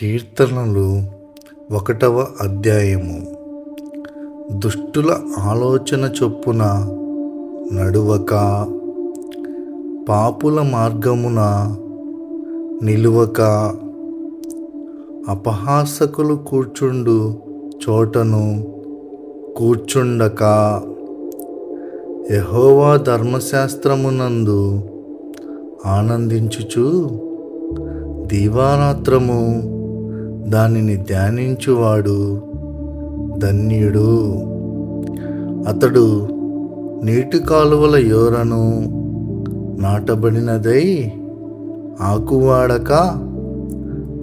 కీర్తనలు ఒకటవ అధ్యాయము. దుష్టుల ఆలోచన చొప్పున నడువక పాపుల మార్గమున నిలువక అపహాసకులు కూర్చుండు చోటను కూర్చుండక యహోవా ధర్మశాస్త్రమునందు ఆనందించుచు దీవారాత్రము దానిని ధ్యానించువాడు ధన్యుడు. అతడు నీటి కాలువల యోరను నాటబడినదై ఆకువాడక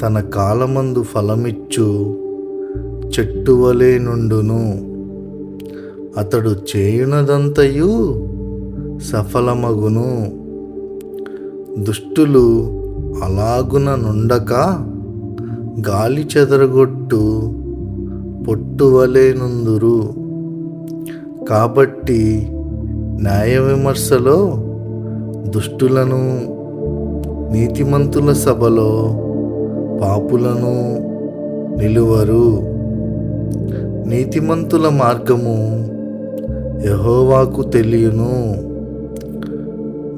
తన కాలమందు ఫలమిచ్చు చెట్టువలే నుండును. అతడు చేయునదంతయు సఫలమగును. దుష్టులు అలాగున నుండక గాలి చెదరగొట్టు పొట్టువలేనుందురు కాబట్టి న్యాయ విమర్శలో దుష్టులను నీతిమంతుల సభలో పాపులను నిలువరు. నీతిమంతుల మార్గము యహోవాకు తెలియను.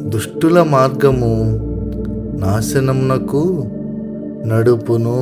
దుష్టుల మార్గము నాశనమునకు నడుపును.